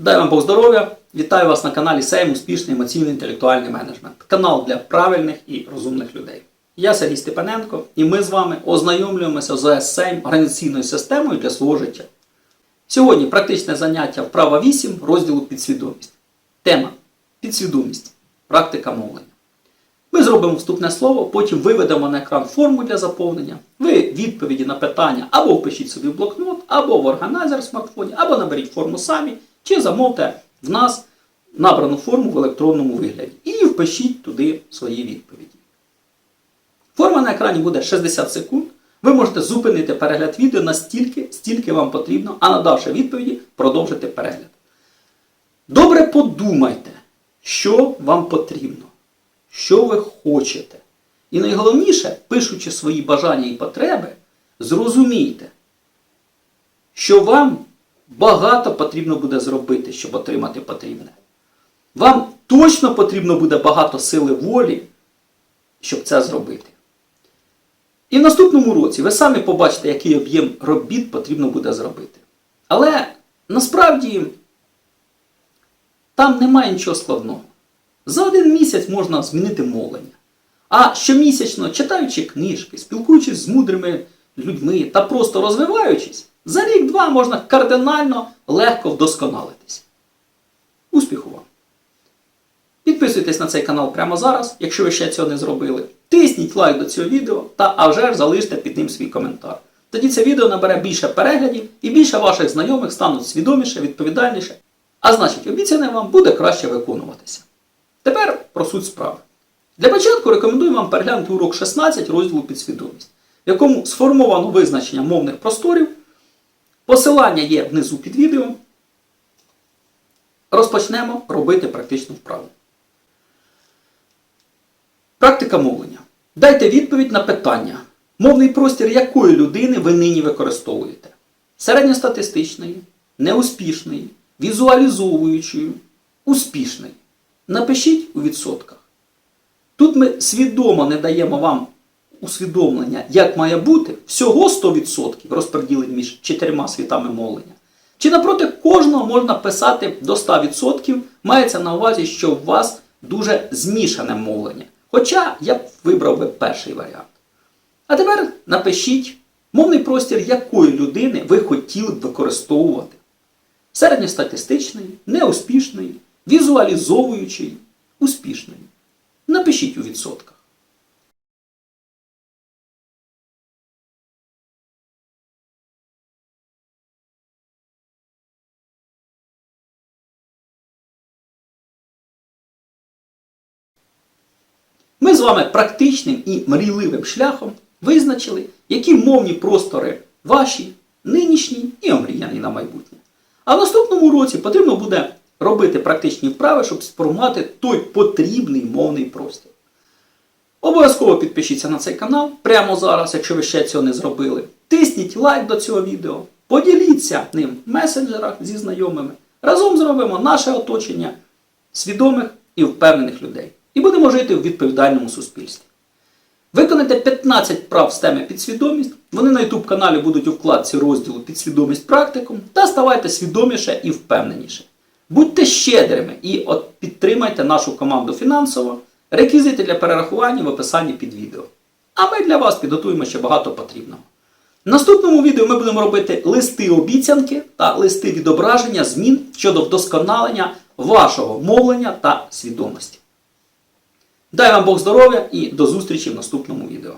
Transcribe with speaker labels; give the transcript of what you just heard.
Speaker 1: Дай вам Бог здоров'я! Вітаю вас на каналі Сейм Успішний емоційно-інтелектуальний менеджмент. Канал для правильних і розумних людей. Я Сергій Степаненко, і ми з вами ознайомлюємося з Сейм організаційною системою для свого життя. Сьогодні практичне заняття вправа 8 розділу підсвідомість. Тема підсвідомість. Практика мовлення. Ми зробимо вступне слово, потім виведемо на екран форму для заповнення. Ви відповіді на питання або впишіть собі в блокнот, або в органайзер в смартфоні, або наберіть форму самі, чи замовте в нас набрану форму в електронному вигляді. І впишіть туди свої відповіді. Форма на екрані буде 60 секунд. Ви можете зупинити перегляд відео настільки, стільки вам потрібно, а надавши відповіді, продовжити перегляд. Добре подумайте, що вам потрібно, що ви хочете. І найголовніше, пишучи свої бажання і потреби, зрозумійте, що вам багато потрібно буде зробити, щоб отримати потрібне. Вам точно потрібно буде багато сили волі, щоб це зробити. І в наступному році ви самі побачите, який об'єм робіт потрібно буде зробити. Але насправді там немає нічого складного. За один місяць можна змінити мовлення. А щомісячно, читаючи книжки, спілкуючись з мудрими людьми та просто розвиваючись, за рік-два можна кардинально легко вдосконалитись. Успіху вам! Підписуйтесь на цей канал прямо зараз, якщо ви ще цього не зробили. Тисніть лайк до цього відео та а вже ж залиште під ним свій коментар. Тоді це відео набере більше переглядів і більше ваших знайомих стануть свідоміше, відповідальніше, а значить, обіцяне вам буде краще виконуватися. Тепер про суть справи. Для початку рекомендую вам переглянути урок 16 розділу підсвідомість, в якому сформовано визначення мовних просторів. Посилання є внизу під відео. Розпочнемо робити практичну вправу. Практика мовлення. Дайте відповідь на питання, мовний простір якої людини ви нині використовуєте? Середньостатистичної, неуспішної, візуалізовуючої, успішної. Напишіть у відсотках. Тут ми свідомо не даємо вам усвідомлення, як має бути всього 100% розподілень між чотирма світами мовлення. Чи напроти кожного можна писати до 100%, мається на увазі, що у вас дуже змішане мовлення. Хоча я б вибрав би перший варіант. А тепер напишіть мовний простір якої людини ви хотіли б використовувати. Середньостатистичний, неуспішний, візуалізовуючий, успішний. Напишіть у відсотках. З вами практичним і мрійливим шляхом визначили, які мовні простори ваші, нинішні і омріяні на майбутнє. А в наступному році потрібно буде робити практичні вправи, щоб сформувати той потрібний мовний простір. Обов'язково підпишіться на цей канал прямо зараз, якщо ви ще цього не зробили. Тисніть лайк до цього відео, поділіться ним в месенджерах зі знайомими. Разом зробимо наше оточення свідомих і впевнених людей. І будемо жити в відповідальному суспільстві. Виконайте 15 прав з теми підсвідомість. Вони на YouTube каналі будуть у вкладці розділу Підсвідомість практикум та ставайте свідоміше і впевненіше. Будьте щедрими і от підтримайте нашу команду фінансово. Реквізити для перерахування в описанні під відео. А ми для вас підготуємо ще багато потрібного. В наступному відео ми будемо робити листи обіцянки та листи відображення змін щодо вдосконалення вашого мовлення та свідомості. Дай вам Бог здоров'я і до зустрічі в наступному відео.